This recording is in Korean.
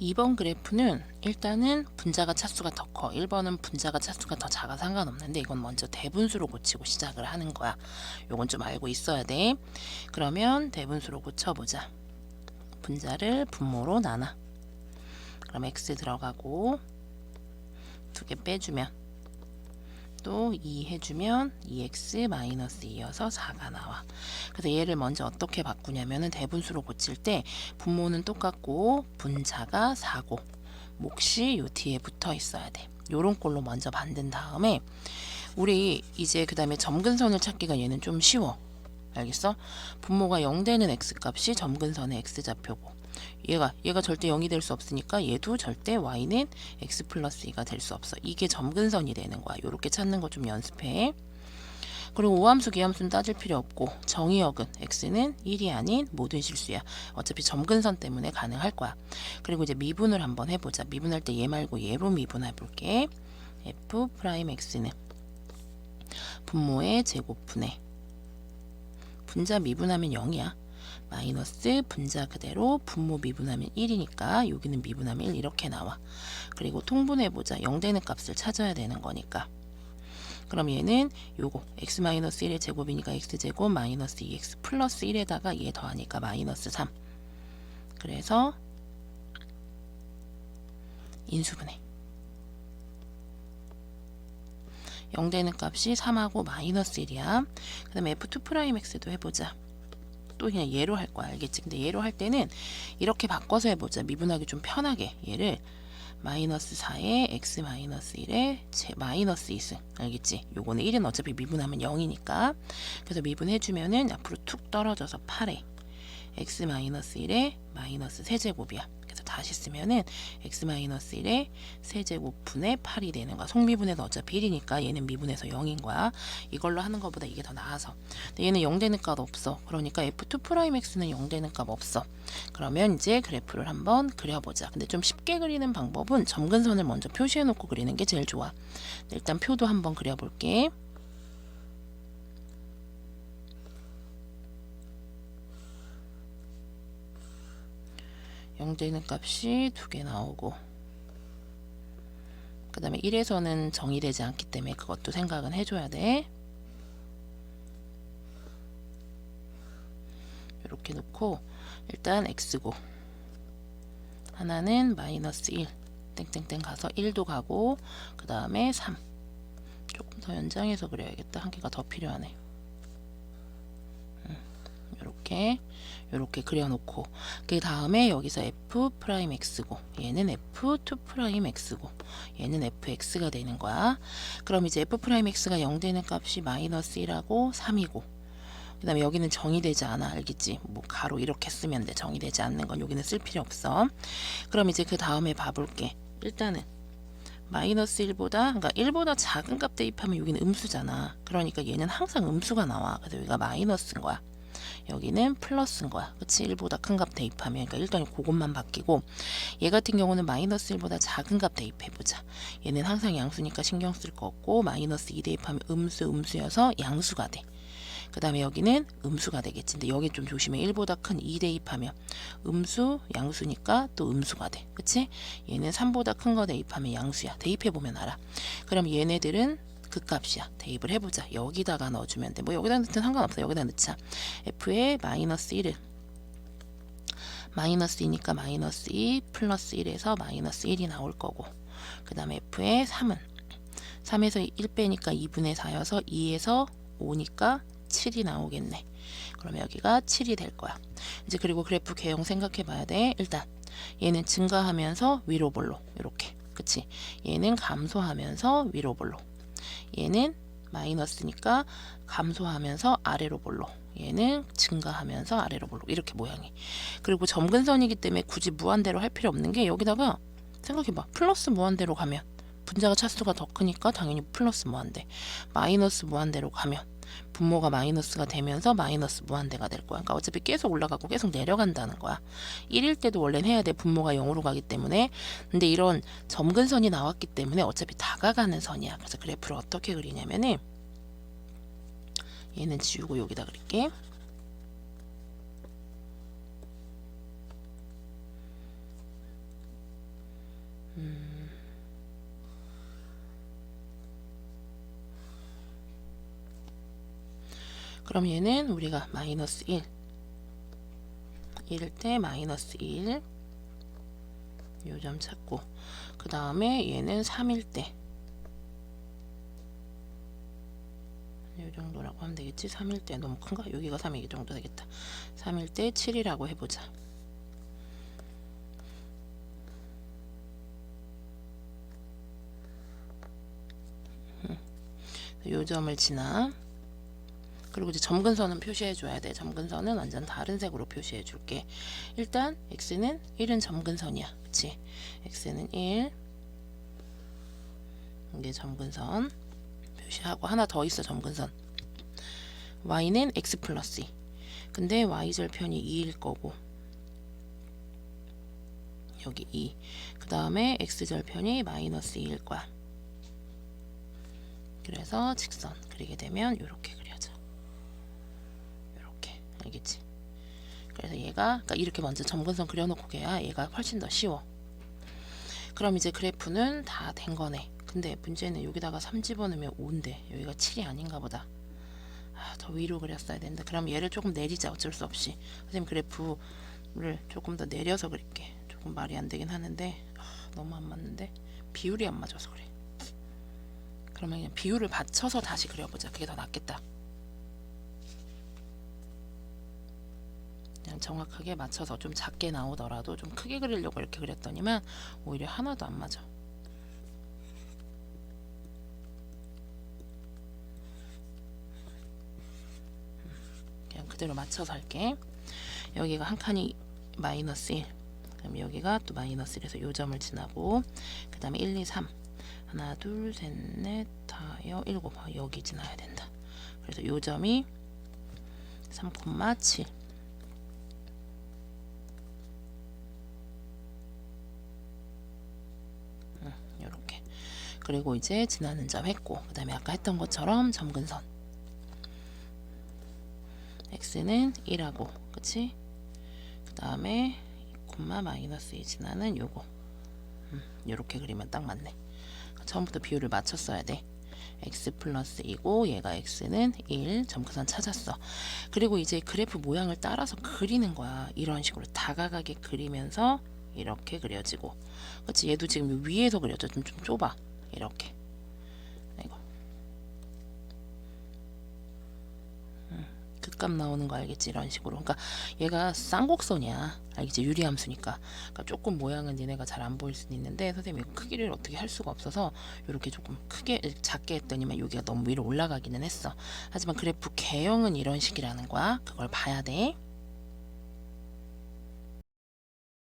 2번 그래프는 일단은 분자가 차수가 더 커. 1번은 분자가 차수가 더 작아 상관없는데 이건 먼저 대분수로 고치고 시작을 하는 거야. 요건 좀 알고 있어야 돼. 그러면 대분수로 고쳐보자. 분자를 분모로 나눠. 그럼 x 들어가고 두 개 빼주면 또 2 해주면 2x 마이너스 2여서 4가 나와. 그래서 얘를 먼저 어떻게 바꾸냐면은 대분수로 고칠 때 분모는 똑같고 분자가 4고 몫이 요 뒤에 붙어 있어야 돼. 요런 꼴로 먼저 만든 다음에 우리 이제 그 다음에 점근선을 찾기가 얘는 좀 쉬워. 알겠어? 분모가 0 되는 x 값이 점근선의 x 좌표고 얘가 얘가 절대 0이 될 수 없으니까 얘도 절대 y는 x 플러스 2가 될 수 없어. 이게 점근선이 되는 거야. 요렇게 찾는 거 좀 연습해. 그리고 오함수 기함수는 따질 필요 없고 정의역은 x는 1이 아닌 모든 실수야. 어차피 점근선 때문에 가능할 거야. 그리고 이제 미분을 한번 해보자. 미분할 때 얘 말고 얘로 미분해 볼게. f 프라임 x는 분모의 제곱분의 분자 미분하면 0이야. 마이너스 분자 그대로 분모 미분하면 1이니까 여기는 미분하면 1 이렇게 나와. 그리고 통분해보자. 0 되는 값을 찾아야 되는 거니까. 그럼 얘는 요거 x 마이너스 1의 제곱이니까 x제곱 마이너스 2x 플러스 1에다가 얘 더하니까 마이너스 3. 그래서 인수분해. 0 되는 값이 3하고 마이너스 1이야. 그 다음에 f2'x도 해보자. 또 그냥 얘로 할 거야. 알겠지? 근데 얘로 할 때는 이렇게 바꿔서 해보자. 미분하기 좀 편하게. 얘를 마이너스 4에 x 마이너스 1에 제 마이너스 2승. 알겠지? 요거는 1은 어차피 미분하면 0이니까. 그래서 미분해주면은 앞으로 툭 떨어져서 8에 x 마이너스 1에 마이너스 세제곱이야. 다시 쓰면은 x 마이너스 1에 세제곱분의 8이 되는 거야. 속미분해서 어차피 1이니까 얘는 미분해서 0인 거야. 이걸로 하는 것보다 이게 더 나아서. 근데 얘는 0 되는 값 없어. 그러니까 f2'x는 0 되는 값 없어. 그러면 이제 그래프를 한번 그려보자. 근데 좀 쉽게 그리는 방법은 점근선을 먼저 표시해 놓고 그리는 게 제일 좋아. 일단 표도 한번 그려볼게. 영 되는 값이 두 개 나오고 그 다음에 1에서는 정의되지 않기 때문에 그것도 생각은 해줘야 돼. 이렇게 놓고 일단 x고 하나는 마이너스 1 땡땡땡 가서 1도 가고 그 다음에 3 조금 더 연장해서 그려야겠다. 한 개가 더 필요하네 이렇게 이렇게 그려놓고 그 다음에 여기서 f 프라임 x고 얘는 f2 프라임 x고 얘는 fx가 되는 거야. 그럼 이제 f 프라임 x가 0 되는 값이 마이너스 1하고 3이고 그 다음에 여기는 정의되지 않아 알겠지? 뭐 가로 이렇게 쓰면 돼 정의되지 않는 건 여기는 쓸 필요 없어. 그럼 이제 그 다음에 봐볼게. 일단은 마이너스 1보다 그러니까 1보다 작은 값 대입하면 여기는 음수잖아. 그러니까 얘는 항상 음수가 나와. 그래서 여기가 마이너스인 거야. 여기는 플러스인 거야. 그치? 1보다 큰 값 대입하면 그러니까 일단 그것만 바뀌고 얘 같은 경우는 마이너스 1보다 작은 값 대입해보자. 얘는 항상 양수니까 신경 쓸 거 없고 마이너스 2 대입하면 음수 음수여서 양수가 돼. 그 다음에 여기는 음수가 되겠지. 근데 여기 좀 조심해. 1보다 큰 2 대입하면 음수, 양수니까 또 음수가 돼. 그치? 얘는 3보다 큰 거 대입하면 양수야. 대입해보면 알아. 그럼 얘네들은 그 값이야. 대입을 해보자. 여기다가 넣어주면 돼. 뭐 여기다 넣든 상관없어. 여기다 넣자. f에 마이너스 1을 마이너스 2니까 마이너스 2 플러스 1에서 마이너스 1이 나올 거고 그 다음에 f에 3은 3에서 1 빼니까 2분의 4여서 2에서 5니까 7이 나오겠네. 그러면 여기가 7이 될 거야. 이제 그리고 그래프 개형 생각해 봐야 돼. 일단 얘는 증가하면서 위로 볼로 이렇게 그치? 얘는 감소하면서 위로 볼로 얘는 마이너스니까 감소하면서 아래로 볼로. 얘는 증가하면서 아래로 볼로. 이렇게 모양이. 그리고 점근선이기 때문에 굳이 무한대로 할 필요 없는 게 여기다가 생각해봐. 플러스 무한대로 가면 분자가 차수가 더 크니까 당연히 플러스 무한대 마이너스 무한대로 가면 분모가 마이너스가 되면서 마이너스 무한대가 될 거야. 그러니까 어차피 계속 올라가고 계속 내려간다는 거야. 1일 때도 원래는 해야 돼. 분모가 0으로 가기 때문에. 근데 이런 점근선이 나왔기 때문에 어차피 다가가는 선이야. 그래서 그래프를 어떻게 그리냐면은 얘는 지우고 여기다 그릴게. 그럼 얘는 우리가 마이너스 1 1일 때 마이너스 1 요점 찾고. 그 다음에 얘는 3일 때. 이 정도라고 하면 되겠지? 3일 때. 너무 큰가? 여기가 3일 정도 되겠다. 3일 때 7이라고 해보자. 음. 요점을 지나 그리고 이제 점근선은 표시해 줘야 돼. 점근선은 완전 다른 색으로 표시해 줄게. 일단 x는 1은 점근선이야. 그치? x는 1 이게 점근선 표시하고 하나 더 있어 점근선 y는 x 플러스 2 근데 y절편이 2일 거고 여기 2. 그 다음에 x절편이 마이너스 2일 거야. 그래서 직선 그리게 되면. 이렇게 알겠지? 그래서 얘가 그러니까 이렇게 먼저 점근선 그려놓고 해야 얘가 훨씬 더 쉬워. 그럼 이제 그래프는 다 된 거네. 근데 문제는 여기다가 3 집어넣으면 5인데 여기가 7이 아닌가 보다. 아, 더 위로 그렸어야 되는데 그럼 얘를 조금 내리자 어쩔 수 없이. 선생님 그래프를 조금 더 내려서 그릴게. 조금 말이 안 되긴 하는데 아, 너무 안 맞는데 비율이 안 맞아서 그래. 그러면 그냥 비율을 받쳐서 다시 그려보자. 그게 더 낫겠다. 그냥 정확하게 맞춰서 좀 작게 나오더라도 좀 크게 그리려고 이렇게 그렸더니만 오히려 하나도 안 맞아. 그냥 그대로 맞춰서 할게. 여기가 한 칸이 마이너스 1. 그럼 여기가 또 마이너스 1에서 요 점을 지나고 그 다음에 1, 2, 3 하나 둘 셋 넷 다 여 일곱 아, 여기 지나야 된다. 그래서 요 점이 3,7 이렇게 그리고 이제 지나는 점 했고 그 다음에 아까 했던 것처럼 점근선. x는 1하고 그치? 그 다음에 콤마 마이너스 2 지나는 요거. 음, 요렇게 그리면 딱 맞네. 처음부터 비율을 맞췄어야 돼. x 플러스 2고 얘가 x는 1 점근선 찾았어. 그리고 이제 그래프 모양을 따라서 그리는 거야. 이런 식으로 다가가게 그리면서 이렇게 그려지고. 그치? 얘도 지금 위에서 그려져 좀, 좀 좁아 이렇게. 이거. 음, 극값 나오는 거 알겠지 이런 식으로. 그러니까 얘가 쌍곡선이야. 알겠지? 유리함수니까. 그러니까 조금 모양은 니네가 잘 안 보일 수는 있는데 선생님이 크기를 어떻게 할 수가 없어서 이렇게 조금 크게 작게 했더니만 여기가 너무 위로 올라가기는 했어. 하지만 그래프 개형은 이런 식이라는 거야. 그걸 봐야 돼